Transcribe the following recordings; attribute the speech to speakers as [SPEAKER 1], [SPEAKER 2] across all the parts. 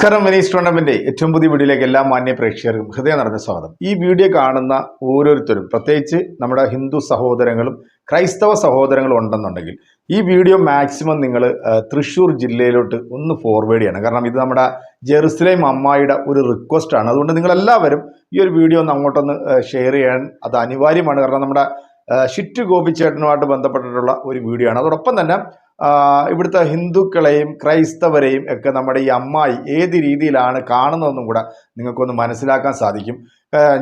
[SPEAKER 1] നമസ്കാരം. Venice tournament ഏറ്റവും പുതിയ വീഡിയോയിലേക്ക് എല്ലാ മാന്യ പ്രേക്ഷകർക്കും ഹൃദയം നിറഞ്ഞ സ്വാഗതം. ഈ വീഡിയോ കാണുന്ന ഓരോരുത്തരും പ്രത്യേകിച്ച് നമ്മുടെ ഹിന്ദു സഹോദരങ്ങളും ക്രൈസ്തവ സഹോദരങ്ങളും ഉണ്ടെന്നുണ്ടെങ്കിൽ ഈ വീഡിയോ മാക്സിമം നിങ്ങൾ തൃശ്ശൂർ ജില്ലയിലോട്ട് ഒന്ന് ഫോർവേഡ് ചെയ്യണം. കാരണം ഇത് നമ്മുടെ ജെറുസലേം അമ്മായിയുടെ ഒരു റിക്വസ്റ്റ് ആണ്. അതുകൊണ്ട് നിങ്ങളെല്ലാവരും ഈ ഒരു വീഡിയോ ഒന്ന് അങ്ങോട്ടൊന്ന് ഷെയർ ചെയ്യാൻ അത് അനിവാര്യമാണ്. കാരണം നമ്മുടെ ഷിറ്റ് ഗോപിച്ചേട്ടനുമായിട്ട് ബന്ധപ്പെട്ടിട്ടുള്ള ഒരു വീഡിയോ ആണ്. അതോടൊപ്പം തന്നെ ഇവിടുത്തെ ഹിന്ദുക്കളെയും ക്രൈസ്തവരെയും ഒക്കെ നമ്മുടെ ഈ അമ്മായി ഏത് രീതിയിലാണ് കാണുന്നതെന്നും കൂടെ നിങ്ങൾക്കൊന്ന് മനസ്സിലാക്കാൻ സാധിക്കും.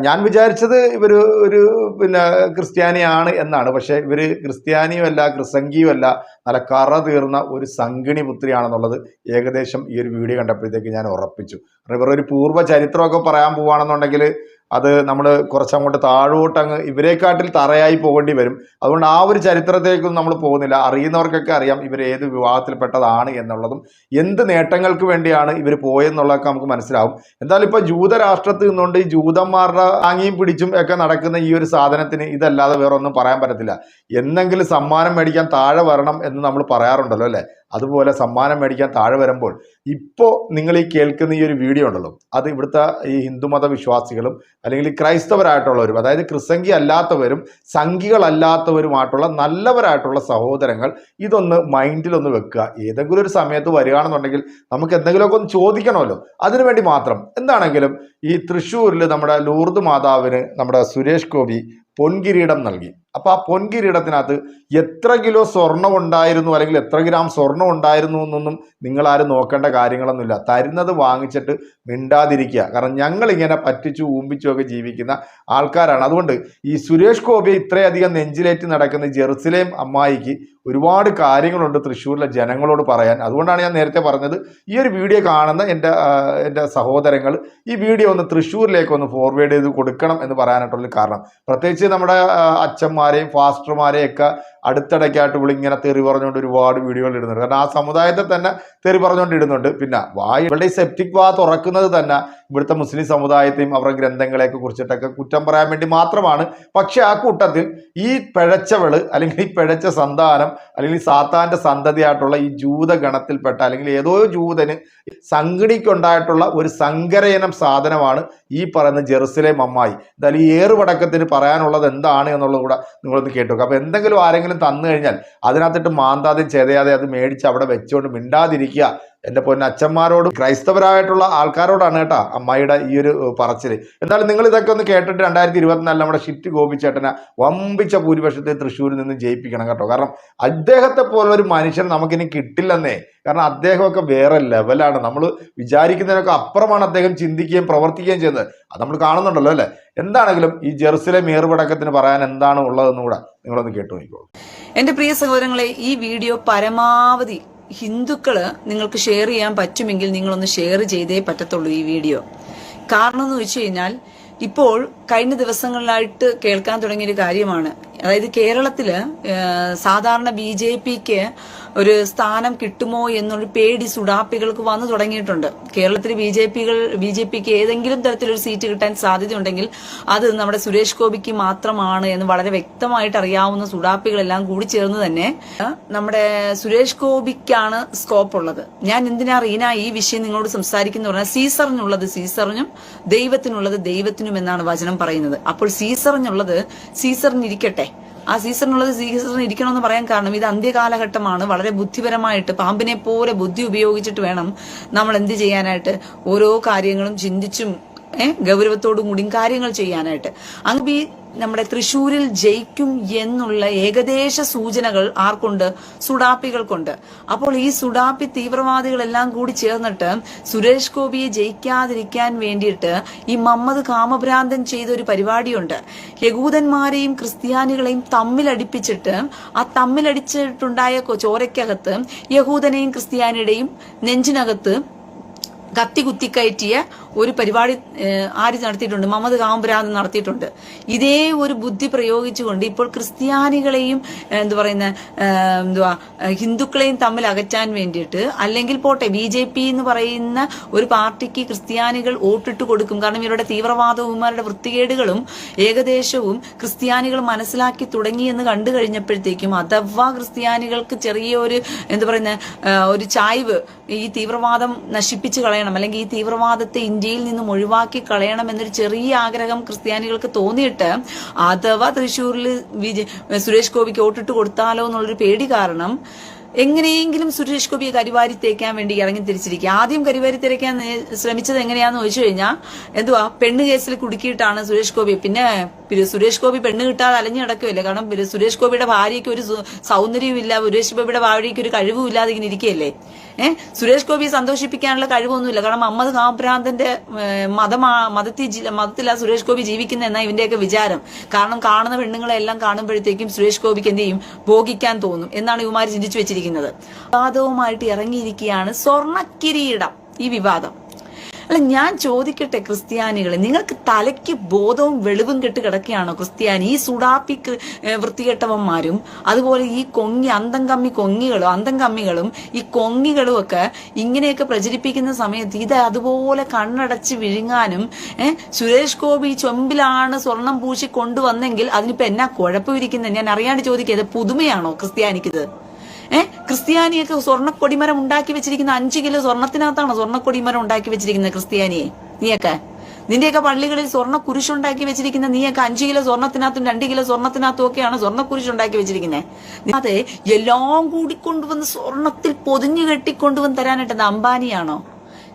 [SPEAKER 1] ഞാൻ വിചാരിച്ചത് ഇവർ ഒരു പിന്നെ ക്രിസ്ത്യാനിയാണ് എന്നാണ്. പക്ഷേ ഇവർ ക്രിസ്ത്യാനിയുമല്ല ക്രിസംഗിയുമല്ല നല്ല കറ തീർന്ന ഒരു സംഗിണി പുത്രിയാണെന്നുള്ളത് ഏകദേശം ഈ ഒരു വീഡിയോ കണ്ടപ്പോഴത്തേക്ക് ഞാൻ ഉറപ്പിച്ചു. ഇവർ ഒരു പൂർവ ചരിത്രമൊക്കെ പറയാൻ പോവുകയാണെന്നുണ്ടെങ്കിൽ അത് നമ്മൾ കുറച്ചങ്ങോട്ട് താഴോട്ട് അങ്ങ് ഇവരെക്കാട്ടിൽ തറയായി പോകേണ്ടി വരും. അതുകൊണ്ട് ആ ഒരു ചരിത്രത്തേക്കൊന്നും നമ്മൾ പോകുന്നില്ല. അറിയുന്നവർക്കൊക്കെ അറിയാം ഇവർ ഏത് വിവാഹത്തിൽപ്പെട്ടതാണ് എന്നുള്ളതും എന്ത് നേട്ടങ്ങൾക്ക് വേണ്ടിയാണ് ഇവർ പോയെന്നുള്ളതൊക്കെ നമുക്ക് മനസ്സിലാവും. എന്തായാലും ഇപ്പോൾ ജൂതരാഷ്ട്രത്തിൽ നിന്നുകൊണ്ട് ഈ ജൂതന്മാരുടെ ആങ്ങിയും പിടിച്ചും ഒക്കെ നടക്കുന്ന ഈ ഒരു സാധനത്തിന് ഇതല്ലാതെ വേറെ ഒന്നും പറയാൻ പറ്റത്തില്ല. എന്നെങ്കിലും സമ്മാനം മേടിക്കാൻ താഴെ വരണം എന്ന് നമ്മൾ പറയാറുണ്ടല്ലോ അല്ലേ? അതുപോലെ സമ്മാനം മേടിക്കാൻ താഴെ വരുമ്പോൾ ഇപ്പോൾ നിങ്ങൾ ഈ കേൾക്കുന്ന ഈ ഒരു വീഡിയോ ഉണ്ടല്ലോ അത് ഇവിടുത്തെ ഈ ഹിന്ദുമത വിശ്വാസികളും അല്ലെങ്കിൽ ക്രൈസ്തവരായിട്ടുള്ളവരും അതായത് ക്രിസംഗി അല്ലാത്തവരും സംഘികളല്ലാത്തവരുമായിട്ടുള്ള നല്ലവരായിട്ടുള്ള സഹോദരങ്ങൾ ഇതൊന്ന് മൈൻഡിലൊന്ന് വെക്കുക. ഏതെങ്കിലും ഒരു സമയത്ത് വരികയാണെന്നുണ്ടെങ്കിൽ നമുക്ക് എന്തെങ്കിലുമൊക്കെ ഒന്ന് ചോദിക്കണമല്ലോ. അതിനുവേണ്ടി മാത്രം. എന്താണെങ്കിലും ഈ തൃശ്ശൂരിൽ നമ്മുടെ ലൂർദ് മാതാവിന് നമ്മുടെ സുരേഷ് ഗോപി പൊൻകിരീടം നൽകി. അപ്പോൾ ആ പൊൻകിരീടത്തിനകത്ത് എത്ര കിലോ സ്വർണം ഉണ്ടായിരുന്നു അല്ലെങ്കിൽ എത്ര ഗ്രാം സ്വർണം ഉണ്ടായിരുന്നു എന്നൊന്നും നിങ്ങൾ ആരും നോക്കേണ്ട കാര്യങ്ങളൊന്നുമില്ല. തരുന്നത് വാങ്ങിച്ചിട്ട് മിണ്ടാതിരിക്കുക. കാരണം ഞങ്ങളിങ്ങനെ പറ്റിച്ചു ഊമ്പിച്ചും ഒക്കെ ജീവിക്കുന്ന ആൾക്കാരാണ്. അതുകൊണ്ട് ഈ സുരേഷ് ഗോപി ഇത്രയധികം നെഞ്ചിലേറ്റി നടക്കുന്ന ജെറുസലേം അമ്മായിക്ക് ഒരുപാട് കാര്യങ്ങളുണ്ട് തൃശ്ശൂരിലെ ജനങ്ങളോട് പറയാൻ. അതുകൊണ്ടാണ് ഞാൻ നേരത്തെ പറഞ്ഞത് ഈ ഒരു വീഡിയോ കാണുന്ന എന്റെ എന്റെ സഹോദരങ്ങൾ ഈ വീഡിയോ ഒന്ന് തൃശ്ശൂരിലേക്ക് ഒന്ന് ഫോർവേഡ് ചെയ്ത് കൊടുക്കണം എന്ന് പറയാനായിട്ടുള്ള കാരണം. പ്രത്യേകിച്ച് നമ്മുടെ അച്ഛന്മാരെയും ഫാസ്റ്റർമാരെയും ഒക്കെ അടുത്തിടയ്ക്കായിട്ട് ഇവിടെ ഇങ്ങനെ തെറി പറഞ്ഞുകൊണ്ട് ഒരുപാട് വീഡിയോകൾ ഇടുന്നുണ്ട്. കാരണം ആ സമുദായത്തെ തന്നെ തെറി പറഞ്ഞുകൊണ്ട് ഇടുന്നുണ്ട് പിന്നെ വായു ഇവിടെ ഈ സെപ്റ്റിക് വാ തുറക്കുന്നത് തന്നെ ഇവിടുത്തെ മുസ്ലിം സമുദായത്തെയും അവരുടെ ഗ്രന്ഥങ്ങളെയൊക്കെ കുറിച്ചിട്ടൊക്കെ കുറ്റം പറയാൻ വേണ്ടി മാത്രമാണ്. പക്ഷെ ആ കൂട്ടത്തിൽ ഈ പിഴച്ചവൾ അല്ലെങ്കിൽ ഈ പിഴച്ച സന്താനം അല്ലെങ്കിൽ സാത്താന്റെ സന്തതിയായിട്ടുള്ള ഈ ജൂതഗണത്തിൽപ്പെട്ട അല്ലെങ്കിൽ ഏതോ ജൂതന് സംഘടിക്കുണ്ടായിട്ടുള്ള ഒരു സങ്കരയനം സാധനമാണ് ഈ പറയുന്ന ജെറുസലേം അമ്മായി. എന്തായാലും ഈ ഏറുപടക്കത്തിന് പറയാനുള്ളത് എന്താണ് എന്നുള്ളത് കൂടെ നിങ്ങളൊന്ന് കേട്ടു അപ്പോൾ എന്തെങ്കിലും ആരെങ്കിലും തന്നു കഴിഞ്ഞാൽ അതിനകത്തിട്ട് മാന്താതെ ചെതയാതെ അത് മേടിച്ച് അവിടെ വെച്ചുകൊണ്ട് മിണ്ടാതിരിക്കുക എന്റെ പൊന്ന അച്ഛന്മാരോടും ക്രൈസ്തവരായിട്ടുള്ള ആൾക്കാരോടാണ് കേട്ടോ അമ്മായിയുടെ ഈ ഒരു പറച്ചിൽ എന്തായാലും നിങ്ങൾ ഇതൊക്കെ ഒന്ന് കേട്ടിട്ട് രണ്ടായിരത്തി ഇരുപത്തിനാലിൽ നമ്മുടെ ഷിറ്റ് ഗോപിച്ചേട്ടനെ വമ്പിച്ച ഭൂരിപക്ഷത്തെ തൃശ്ശൂരിൽ നിന്ന് ജയിപ്പിക്കണം കേട്ടോ. കാരണം അദ്ദേഹത്തെ പോലെ ഒരു മനുഷ്യൻ നമുക്കിനി കിട്ടില്ലെന്നേ. കാരണം അദ്ദേഹമൊക്കെ വേറെ ലെവലാണ്. നമ്മൾ വിചാരിക്കുന്നതിനൊക്കെ അപ്പുറമാണ് അദ്ദേഹം ചിന്തിക്കുകയും പ്രവർത്തിക്കുകയും ചെയ്യുന്നത്. അത് നമ്മൾ കാണുന്നുണ്ടല്ലോ അല്ലേ? എന്താണെങ്കിലും ഈ ജെറുസലേം ഏറുപടക്കത്തിന് പറയാൻ എന്താണ് ഉള്ളതെന്നും കൂടെ നിങ്ങളൊന്ന് കേട്ടു നോക്കിക്കോളൂ
[SPEAKER 2] എന്റെ പ്രിയ സഹോദരങ്ങളെ ഈ വീഡിയോ പരമാവധി ഹിന്ദുക്കൾ നിങ്ങൾക്ക് ഷെയർ ചെയ്യാൻ പറ്റുമെങ്കിൽ നിങ്ങളൊന്ന് ഷെയർ ചെയ്തേ പറ്റത്തുള്ളൂ ഈ വീഡിയോ കാരണം എന്ന് വെച്ച് കഴിഞ്ഞാൽ ഇപ്പോൾ കഴിഞ്ഞ ദിവസങ്ങളിലായിട്ട് കേൾക്കാൻ തുടങ്ങിയൊരു കാര്യമാണ്. അതായത് കേരളത്തിൽ സാധാരണ ബി ജെ പിക്ക് ഒരു സ്ഥാനം കിട്ടുമോ എന്നൊരു പേടി സുഡാപ്പികൾക്ക് വന്നു തുടങ്ങിയിട്ടുണ്ട്. കേരളത്തിൽ ബി ജെ പികൾ ബി ജെ പിക്ക് ഏതെങ്കിലും തരത്തിലൊരു സീറ്റ് കിട്ടാൻ സാധ്യതയുണ്ടെങ്കിൽ അത് നമ്മുടെ സുരേഷ് ഗോപിക്ക് മാത്രമാണ് എന്ന് വളരെ വ്യക്തമായിട്ട് അറിയാവുന്ന സുഡാപ്പികളെല്ലാം കൂടി ചേർന്ന് തന്നെ നമ്മുടെ സുരേഷ് ഗോപിക്കാണ് സ്കോപ്പ് ഉള്ളത് ഞാൻ എന്തിനാ റീന ഈ വിഷയം നിങ്ങളോട് സംസാരിക്കുന്ന പറഞ്ഞാൽ സീസറിനുള്ളത് സീസറിനും ദൈവത്തിനുള്ളത് ദൈവത്തിനും എന്നാണ് വചനം പറയുന്നത്. അപ്പോൾ സീസറിനുള്ളത് സീസറിനിരിക്കട്ടെ. ആ സീസണിനുള്ളത് ഇരിക്കണം ഇരിക്കണമെന്ന് പറയാൻ കാരണം ഇത് അന്ത്യകാലഘട്ടമാണ് വളരെ ബുദ്ധിപരമായിട്ട് പാമ്പിനെ പോലെ ബുദ്ധി ഉപയോഗിച്ചിട്ട് വേണം നമ്മൾ എന്ത് ചെയ്യാനായിട്ട് ഓരോ കാര്യങ്ങളും ചിന്തിച്ചും ഗൗരവത്തോടും കൂടിയും കാര്യങ്ങൾ ചെയ്യാനായിട്ട്. അങ്ങ് നമ്മുടെ തൃശൂരിൽ ജയിക്കും എന്നുള്ള ഏകദേശ സൂചനകൾ ആർക്കുണ്ട്? സുഡാപ്പികൾക്കുണ്ട്. അപ്പോൾ ഈ സുഡാപ്പി തീവ്രവാദികളെല്ലാം കൂടി ചേർന്നിട്ട് സുരേഷ് ഗോപിയെ ജയിക്കാതിരിക്കാൻ വേണ്ടിയിട്ട് ഈ മമ്മദ് കാമഭ്രാന്തൻ ചെയ്ത ഒരു പരിപാടിയുണ്ട്. യകൂദന്മാരെയും ക്രിസ്ത്യാനികളെയും തമ്മിലടിപ്പിച്ചിട്ട് ആ തമ്മിലടിച്ചിട്ടുണ്ടായ ചോരയ്ക്കകത്ത് യഹൂദനെയും ക്രിസ്ത്യാനിയുടെയും നെഞ്ചിനകത്ത് കത്തി കുത്തിക്കയറ്റിയ ഒരു പരിപാടി ആര് നടത്തിയിട്ടുണ്ട്? മമത് കാമ്പുരാന്ന് നടത്തിയിട്ടുണ്ട്. ഇതേ ഒരു ബുദ്ധി പ്രയോഗിച്ചുകൊണ്ട് ഇപ്പോൾ ക്രിസ്ത്യാനികളെയും എന്ത് പറയുന്ന എന്തുവാ ഹിന്ദുക്കളെയും തമ്മിൽ അകറ്റാൻ വേണ്ടിയിട്ട് അല്ലെങ്കിൽ പോട്ടെ ബി ജെ പി എന്ന് പറയുന്ന ഒരു പാർട്ടിക്ക് ക്രിസ്ത്യാനികൾ വോട്ടിട്ട് കൊടുക്കും. കാരണം ഇവരുടെ തീവ്രവാദവുമാരുടെ വൃത്തികേടുകളും ഏകദേശവും ക്രിസ്ത്യാനികൾ മനസ്സിലാക്കി തുടങ്ങി എന്ന് കണ്ടു കഴിഞ്ഞപ്പോഴത്തേക്കും അഥവാ ക്രിസ്ത്യാനികൾക്ക് ചെറിയ ഒരു എന്താ പറയുന്ന ഒരു ചായ്വ് ഈ തീവ്രവാദം നശിപ്പിച്ചു കളയണം കളയണം അല്ലെങ്കിൽ ഈ തീവ്രവാദത്തെ ഇന്ത്യയിൽ നിന്നും ഒഴിവാക്കി കളയണം എന്നൊരു ചെറിയ ആഗ്രഹം ക്രിസ്ത്യാനികൾക്ക് തോന്നിയിട്ട് അഥവാ തൃശ്ശൂരിൽ സുരേഷ് ഗോപിക്ക് വോട്ടിട്ട് കൊടുത്താലോ എന്നുള്ളൊരു പേടി കാരണം എങ്ങനെയെങ്കിലും സുരേഷ് ഗോപിയെ കരിവാരി തേക്കാൻ വേണ്ടി ഇറങ്ങി തിരിച്ചിരിക്കുക. ആദ്യം കരിവാരി തിരക്കാൻ ശ്രമിച്ചത് എങ്ങനെയാന്ന് ചോദിച്ചു കഴിഞ്ഞാൽ എന്തുവാ പെണ്ണ് കേസിൽ കുടുക്കിയിട്ടാണ് സുരേഷ് ഗോപി. പിന്നെ പിന്നെ സുരേഷ് ഗോപി പെണ്ണ് കിട്ടാതെ അലഞ്ഞു കിടക്കുകയല്ലേ കാരണം സുരേഷ് ഗോപിയുടെ ഭാര്യയ്ക്ക് ഒരു സൗന്ദര്യവും ഇല്ല സുരേഷ് ഗോപിയുടെ ഭാര്യയ്ക്ക് ഒരു കഴിവും ഇല്ലാതെ ഇങ്ങനെ ഇരിക്കുകയല്ലേ? ഏഹ് സുരേഷ് ഗോപിയെ സന്തോഷിപ്പിക്കാനുള്ള കഴിവൊന്നുമില്ല. കാരണം അമ്മത് കാഭ്രാന്തന്റെ ഏഹ്, മതമാ മതത്തിൽ മതത്തില സുരേഷ് ഗോപി ജീവിക്കുന്ന എന്നാ ഇവന്റെയൊക്കെ വിചാരം. കാരണം കാണുന്ന പെണ്ണുങ്ങളെല്ലാം കാണുമ്പോഴത്തേക്കും സുരേഷ് ഗോപിക്ക് എന്ത് ചെയ്യും? ഭോഗിക്കാൻ തോന്നും. എന്നാണ് ഇവമാർ ചിന്തിച്ചു വെച്ചിരിക്കുന്നത്. വിവാദവുമായിട്ട് ഇറങ്ങിയിരിക്കുകയാണ് സ്വർണക്കിരീടം ഈ വിവാദം. അല്ല ഞാൻ ചോദിക്കട്ടെ ക്രിസ്ത്യാനികളെ നിങ്ങൾക്ക് തലയ്ക്ക് ബോധവും വെളിവും കെട്ട് കിടക്കുകയാണോ ക്രിസ്ത്യാനി? ഈ സുഡാപ്പി വൃത്തികെട്ടവന്മാരും അതുപോലെ ഈ കൊങ്ങി അന്തം കമ്മി കൊങ്ങികളും അന്തം കമ്മികളും ഈ കൊങ്ങികളും ഒക്കെ ഇങ്ങനെയൊക്കെ പ്രചരിപ്പിക്കുന്ന സമയത്ത് ഇത് അതുപോലെ കണ്ണടച്ച് വിഴുങ്ങാനും സുരേഷ് ഗോപി ചൊമ്പിലാണ് സ്വർണം പൂശി കൊണ്ടുവന്നെങ്കിൽ അതിനിപ്പോ എന്നാ കുഴപ്പമിരിക്കുന്നത് ഞാൻ അറിയാണ്ട് ചോദിക്കുക ഇത് പുതുമയാണോ ക്രിസ്ത്യാനിക്കിത്? ഏ? ക്രിസ്ത്യാനിയൊക്കെ സ്വർണക്കൊടിമരം ഉണ്ടാക്കി വെച്ചിരിക്കുന്ന അഞ്ച് കിലോ സ്വർണത്തിനകത്താണ് സ്വർണക്കൊടിമരം ഉണ്ടാക്കി വെച്ചിരിക്കുന്നത് ക്രിസ്ത്യാനിയെ? നീയൊക്കെ? നിന്റെയൊക്കെ പള്ളികളിൽ സ്വർണ കുരിശുണ്ടാക്കി വെച്ചിരിക്കുന്ന നീയൊക്കെ അഞ്ച് കിലോ സ്വർണത്തിനകത്തും രണ്ട് കിലോ സ്വർണത്തിനകത്തും ഒക്കെയാണ് സ്വർണ കുരിശുണ്ടാക്കി വെച്ചിരിക്കുന്നത് അതെ എല്ലാം കൂടി കൊണ്ടുവന്ന് സ്വർണത്തിൽ പൊതിഞ്ഞു കെട്ടിക്കൊണ്ടുവന്ന് തരാനായിട്ട് അംബാനിയാണോ?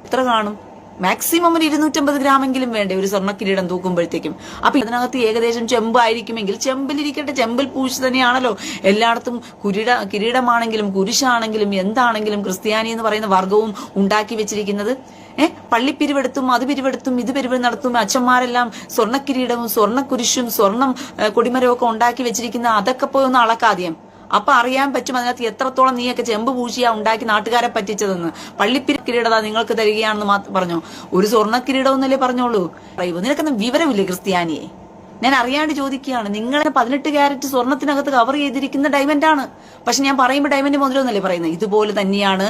[SPEAKER 2] എത്ര കാണും? മാക്സിമം ഒരു ഇരുന്നൂറ്റമ്പത് ഗ്രാമെങ്കിലും വേണ്ടേ? ഒരു സ്വർണ കിരീടം തൂക്കുമ്പോഴത്തേക്കും. അപ്പൊ ഇതിനകത്ത് ഏകദേശം ചെമ്പായിരിക്കുമെങ്കിൽ ചെമ്പിലിരിക്കട്ടെ ചെമ്പിൽ പൂശ് തന്നെയാണല്ലോ. എല്ലായിടത്തും കുരിട കിരീടമാണെങ്കിലും കുരിശാണെങ്കിലും എന്താണെങ്കിലും ക്രിസ്ത്യാനി എന്ന് പറയുന്ന വർഗവും ഉണ്ടാക്കി വെച്ചിരിക്കുന്നത്. ഏഹ് പള്ളിപ്പിരിവെടുത്തും അത് പിരിവെടുത്തും ഇത് പിരിവ് നടത്തും അച്ഛന്മാരെല്ലാം സ്വർണക്കിരീടവും സ്വർണക്കുരിശും സ്വർണം കൊടിമരവും ഒക്കെ ഉണ്ടാക്കി വെച്ചിരിക്കുന്ന അതൊക്കെ പോയി ഒന്ന് അളക്കാദ്യം അപ്പൊ അറിയാൻ പറ്റും അതിനകത്ത് എത്രത്തോളം നീയൊക്കെ ചെമ്പ് പൂശിയാ ഉണ്ടാക്കി നാട്ടുകാരെ പറ്റിച്ചതെന്ന്. പള്ളിപ്പിരി കിരീടതാ നിങ്ങൾക്ക് തരികയാണെന്ന് പറഞ്ഞു? ഒരു സ്വർണ കിരീടമെന്നല്ലേ പറഞ്ഞോളൂ? പറയൂ നിനക്കൊന്നും വിവരമില്ലേ ക്രിസ്ത്യാനിയെ? ഞാൻ അറിയാണ്ട് ചോദിക്കുകയാണ്. നിങ്ങളെ പതിനെട്ട് ക്യാരറ്റ് സ്വർണത്തിനകത്ത് കവർ ചെയ്തിരിക്കുന്ന ഡയമണ്ട് ആണ്. പക്ഷെ ഞാൻ പറയുമ്പോൾ ഡയമണ്ട് മുതലൊന്നല്ലേ പറയുന്നത് ഇതുപോലെ തന്നെയാണ്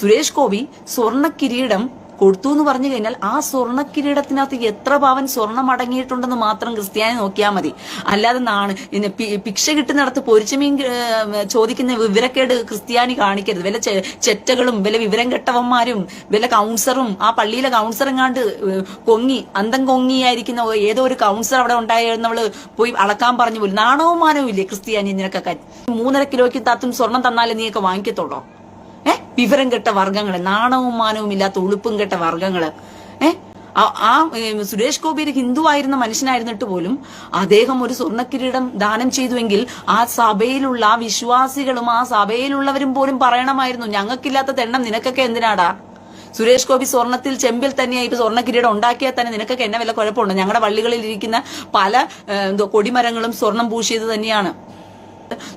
[SPEAKER 2] സുരേഷ് ഗോപി സ്വർണ കിരീടം കൊടുത്തു എന്ന് പറഞ്ഞു കഴിഞ്ഞാൽ ആ സ്വർണ കിരീടത്തിനകത്ത് എത്ര പവൻ സ്വർണം അടങ്ങിയിട്ടുണ്ടെന്ന് മാത്രം ക്രിസ്ത്യാനി നോക്കിയാൽ മതി. അല്ലാതെ നാണ് ഭിക്ഷ കിട്ടുന്നിടത്ത് പൊരിച്ചമീൻ ചോദിക്കുന്ന വിവരക്കേട് ക്രിസ്ത്യാനി കാണിക്കരുത്. വല്ല ചെ- ചെറ്റകളും വല്ല വിവരം കെട്ടവന്മാരും വല്ല കൗൺസറും ആ പള്ളിയിലെ ഏഹ്, കൊങ്ങി അന്തം കൊങ്ങിയായിരിക്കുന്ന ഏതോ ഒരു കൗൺസർ അവിടെ ഉണ്ടായിരുന്നവൾ പോയി അളക്കാൻ പറഞ്ഞു പോലും. നാണവും മാനവും ഇല്ലേ ക്രിസ്ത്യാനി നിനക്കൊക്കെ? മൂന്നര കിലോയ്ക്ക് തത്തും സ്വർണം തന്നാലേ നീയൊക്കെ വാങ്ങിക്കത്തുള്ളൂ? വിവരം കെട്ട വർഗങ്ങൾ നാണവും മാനവും ഇല്ലാത്ത ഉളുപ്പും കെട്ട വർഗങ്ങൾ ഏ? ആ- സുരേഷ് ഗോപി ഒരു ഹിന്ദു ആയിരുന്ന മനുഷ്യനായിരുന്നിട്ട് പോലും അദ്ദേഹം ഒരു സ്വർണക്കിരീടം ദാനം ചെയ്തുവെങ്കിൽ ആ സഭയിലുള്ള വിശ്വാസികളും ആ സഭയിലുള്ളവരും പോലും പറയണമായിരുന്നു ഞങ്ങൾക്കില്ലാത്ത തെണ്ണം നിനക്കൊക്കെ എന്തിനാടാ? സുരേഷ് ഗോപി സ്വർണത്തിൽ ചെമ്പിൽ തന്നെയായി സ്വർണ കിരീടം ഉണ്ടാക്കിയാൽ തന്നെ നിനക്കൊക്കെ എന്നെ വല്ല കുഴപ്പമുണ്ടോ? ഞങ്ങളുടെ പള്ളികളിൽ ഇരിക്കുന്ന പല കൊടിമരങ്ങളും സ്വർണം പൂശിയത് തന്നെയാണ്.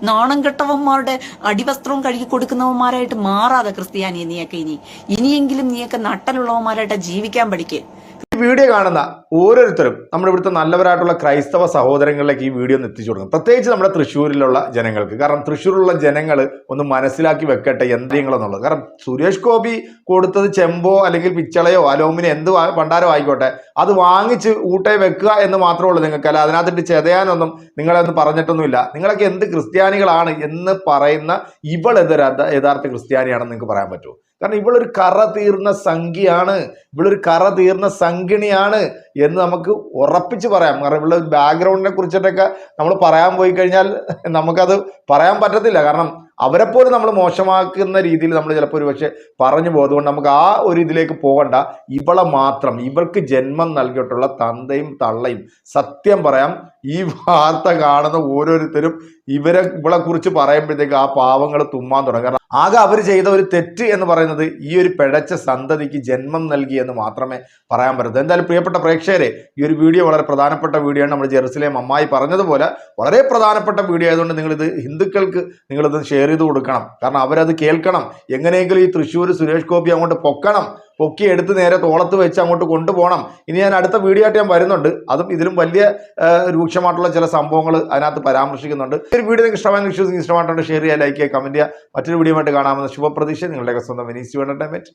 [SPEAKER 2] നാണം കെട്ടവന്മാരുടെ അടിവസ്ത്രവും കഴുകി കൊടുക്കുന്നവന്മാരായിട്ട് മാറാതെ ക്രിസ്ത്യാനി നീയൊക്കെ ഇനി. ഇനിയെങ്കിലും നീയൊക്കെ നട്ടലുള്ളവന്മാരായിട്ട് ജീവിക്കാൻ പഠിക്ക്.
[SPEAKER 1] വീഡിയോ കാണുന്ന ഓരോരുത്തരും നമ്മുടെ ഇവിടുത്തെ നല്ലവരായിട്ടുള്ള ക്രൈസ്തവ സഹോദരങ്ങളിലേക്ക് ഈ വീഡിയോ ഒന്ന് എത്തിച്ചു കൊടുക്കും പ്രത്യേകിച്ച് നമ്മുടെ തൃശ്ശൂരിലുള്ള ജനങ്ങൾക്ക്. കാരണം തൃശ്ശൂരിലുള്ള ജനങ്ങൾ ഒന്ന് മനസ്സിലാക്കി വെക്കട്ടെ യന്ത്രങ്ങളെന്നുള്ളത് കാരണം സുരേഷ് ഗോപി കൊടുത്തത് ചെമ്പോ അല്ലെങ്കിൽ പിച്ചളയോ അലോമിനോ എന്ത് ഭണ്ടാരോ ആയിക്കോട്ടെ അത് വാങ്ങിച്ച് ഊട്ടെ വെക്കുക എന്ന് മാത്രമേ ഉള്ളൂ നിങ്ങൾക്ക്. അല്ല അതിനകത്തിട്ട് ചെതയാനൊന്നും നിങ്ങളൊന്നും പറഞ്ഞിട്ടൊന്നുമില്ല. നിങ്ങളൊക്കെ എന്ത് ക്രിസ്ത്യാനികളാണ് എന്ന് പറയുന്ന ഇവൾ എന്ത് യഥാർത്ഥ ക്രിസ്ത്യാനിയാണെന്ന് നിങ്ങൾക്ക് പറയാൻ പറ്റുമോ? കാരണം ഇവളൊരു കറ തീർന്ന സംഖ്യയാണ് ഇവളൊരു കറ തീർന്ന സംഖിണിയാണ് എന്ന് നമുക്ക് ഉറപ്പിച്ച് പറയാം. കാരണം ഇവളുടെ ബാക്ക്ഗ്രൗണ്ടിനെ കുറിച്ചിട്ടൊക്കെ നമ്മൾ പറയാൻ പോയി കഴിഞ്ഞാൽ നമുക്കത് പറയാൻ പറ്റത്തില്ല. കാരണം അവരെപ്പോലും നമ്മൾ മോശമാക്കുന്ന രീതിയിൽ നമ്മൾ ചിലപ്പോൾ ഒരു പക്ഷേ പറഞ്ഞു പോകുന്നതുകൊണ്ട് നമുക്ക് ആ ഒരു ഇതിലേക്ക് പോകണ്ട. ഇവളെ മാത്രം ഇവൾക്ക് ജന്മം നൽകിയിട്ടുള്ള തന്തയും തള്ളയും സത്യം പറയാം. ഈ വാർത്ത കാണുന്ന ഓരോരുത്തരും ഇവരെ ഇവളെ കുറിച്ച് പറയുമ്പോഴത്തേക്ക് ആ പാവങ്ങൾ തുമ്മാൻ തുടങ്ങും. കാരണം ആകെ അവർ ചെയ്ത ഒരു തെറ്റ് എന്ന് പറയുന്നത് ഈ ഒരു പിഴച്ച സന്തതിക്ക് ജന്മം നൽകി എന്ന് മാത്രമേ പറയാൻ പറ്റൂ എന്തായാലും പ്രിയപ്പെട്ട പ്രേക്ഷകരെ ഈ ഒരു വീഡിയോ വളരെ പ്രധാനപ്പെട്ട വീഡിയോ ആണ്. നമ്മൾ ജെറുസലേം അമ്മായി പറഞ്ഞതുപോലെ വളരെ പ്രധാനപ്പെട്ട വീഡിയോ ആയതുകൊണ്ട് നിങ്ങളിത് ഹിന്ദുക്കൾക്ക് നിങ്ങളിത് ഷെയർ ചെയ്ത് കൊടുക്കണം. കാരണം അവരത് കേൾക്കണം. എങ്ങനെയെങ്കിലും ഈ തൃശ്ശൂർ സുരേഷ് ഗോപി അങ്ങോട്ട് പൊക്കണം. പൊക്കി എടുത്ത് നേരെ തോളത്ത് വെച്ച് അങ്ങോട്ട് കൊണ്ടുപോകണം. ഇനി ഞാൻ അടുത്ത വീഡിയോ ആയിട്ട് ഞാൻ വരുന്നുണ്ട്. അതും ഇതിലും വലിയ രൂക്ഷമായിട്ടുള്ള ചില സംഭവങ്ങൾ അതിനകത്ത് പരാമർശിക്കുന്നുണ്ട്. ഒരു വീഡിയോ നിങ്ങൾക്ക് ഇഷ്ടമായി ഇഷ്ടമായിട്ടുണ്ട് ഷെയർ ചെയ്യുക ലൈക്ക് ചെയ്യുക കമന്റ് ചെയ്യുക. മറ്റൊരു വീഡിയോ ആയിട്ട് കാണാമെന്ന് ശുഭപ്രതീക്ഷ. നിങ്ങളുടെയൊക്കെ സ്വന്തം വിനീസ് എന്റർടൈൻമെന്റ്